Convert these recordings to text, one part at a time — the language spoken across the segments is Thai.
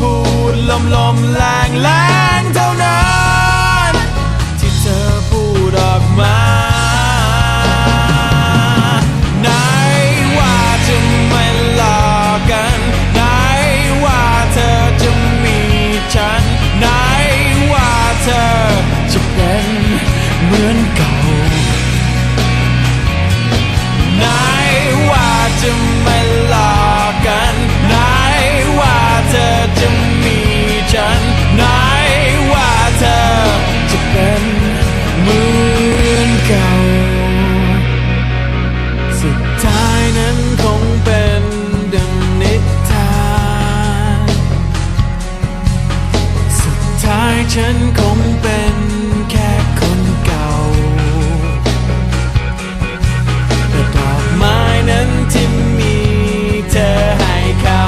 พูดลมลมแรงแรง ฉันคงเป็นแค่คนเก่า แต่ดอกไม้นั้นที่มีเธอให้เขา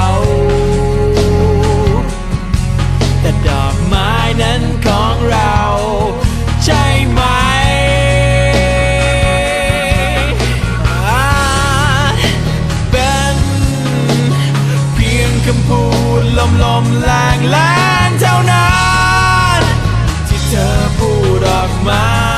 แต่ดอกไม้นั้นของเราใช่ไหมเป็นเพียงคำพูดลมๆแรงๆ my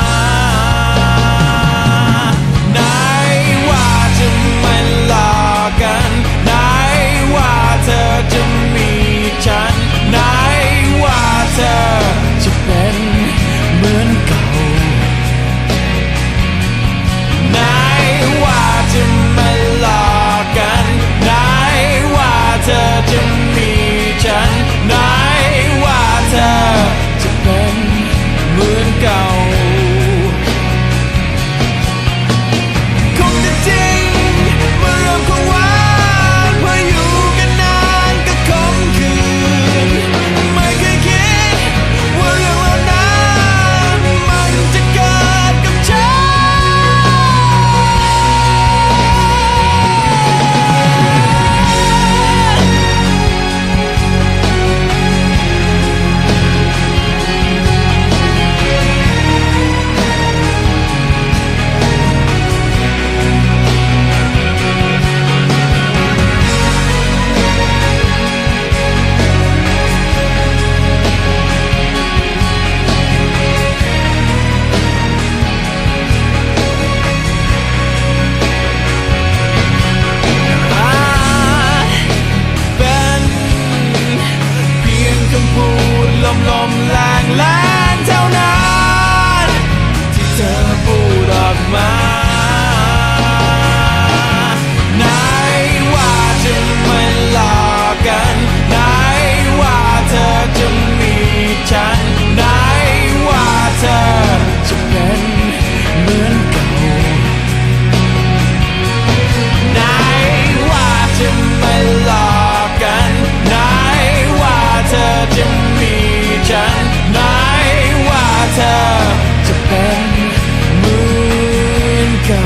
ตล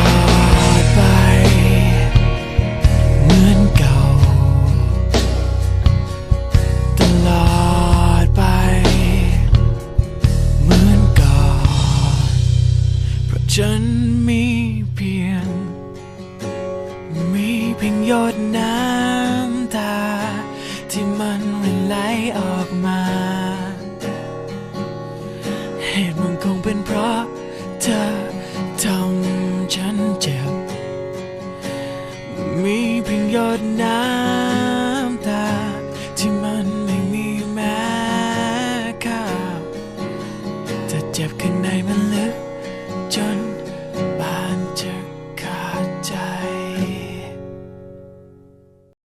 อดไป เหมือนเก่าตลอดไป เหมือนก่อนเพราะฉันมีเพียง มีเพียงหยดน้ำตา ที่มันไหลออกมา เป็นเพราะเธอทำฉันเจ็บ มีเพียงหยดน้ำตา ที่มันไม่มีแม้ค่าจะเจ็บข้างในมันลึก